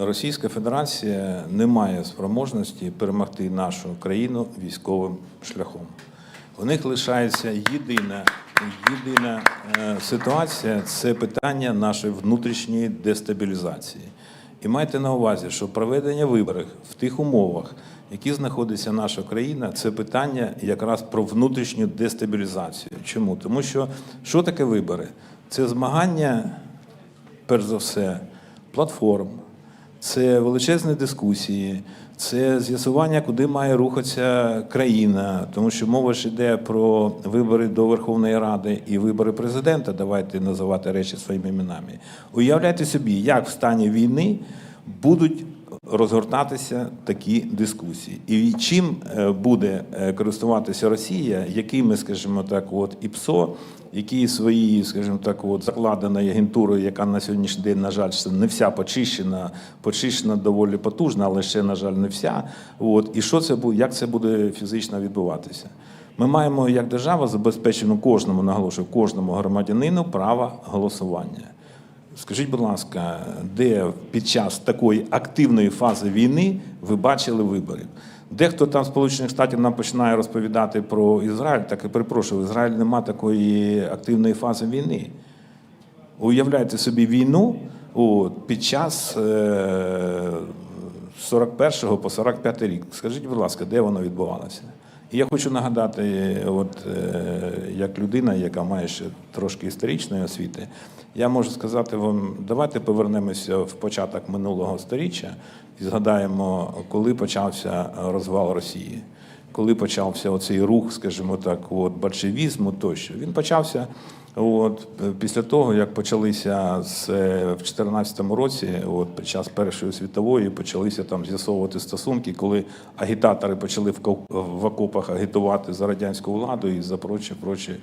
Російська Федерація не має спроможності перемогти нашу країну військовим шляхом. У них лишається єдина, єдина е, ситуація це питання нашої внутрішньої дестабілізації. І майте на увазі, що проведення виборів в тих умовах, які знаходиться наша країна, це питання якраз про внутрішню дестабілізацію. Чому? Тому що що таке вибори? Це змагання перш за все, платформ, це величезні дискусії, це з'ясування, куди має рухатися країна, тому що мова ж йде про вибори до Верховної Ради і вибори президента. Давайте називати речі своїми іменами. Уявляйте собі, як в стані війни будуть розгортатися такі дискусії. І чим е, буде е, користуватися Росія, якими, скажімо так, от ІПСО, які свої, скажімо так, от закладеною агентурою, яка на сьогоднішній день, на жаль, не вся почищена, почищена доволі потужна, але ще, на жаль, не вся. От і що це буде, як це буде фізично відбуватися? Ми маємо як держава забезпечено кожному, наголошую, кожному громадянину право голосування. Скажіть, будь ласка, де під час такої активної фази війни ви бачили виборів? Дехто там Сполучених Штатів нам починає розповідати про Ізраїль, так і перепрошую, в Ізраїлі немає такої активної фази війни. Уявляйте собі війну от, під час е, 41 по 45 рік. Скажіть, будь ласка, де воно відбувалося? Я хочу нагадати, от е, як людина, яка має ще трошки історичної освіти, я можу сказати вам, давайте повернемося в початок минулого сторіччя і згадаємо, коли почався розвал Росії, коли почався оцей рух, скажімо так, от большевізму тощо. Він почався От після того, як почалися з е, в 2014 році, от під час Першої світової почалися там з'ясовувати стосунки, коли агітатори почали в окопах агітувати за радянську владу і за проче, проче,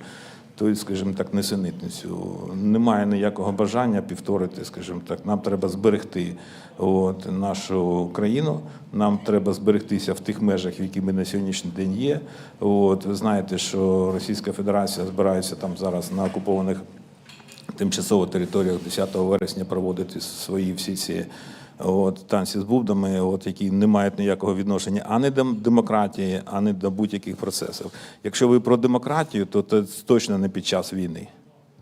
то, скажімо так, несенітницю. Немає ніякого бажання повторити, скажімо так, нам треба зберегти от, нашу країну, нам треба зберегтися в тих межах, які ми на сьогоднішній день є. От, ви знаєте, що Російська Федерація збирається там зараз на окупованих тимчасово територіях 10 вересня проводити свої всі ці от, танці з бубдами, от, які не мають ніякого відношення ані до демократії, ані до будь-яких процесів. Якщо ви про демократію, то це точно не під час війни.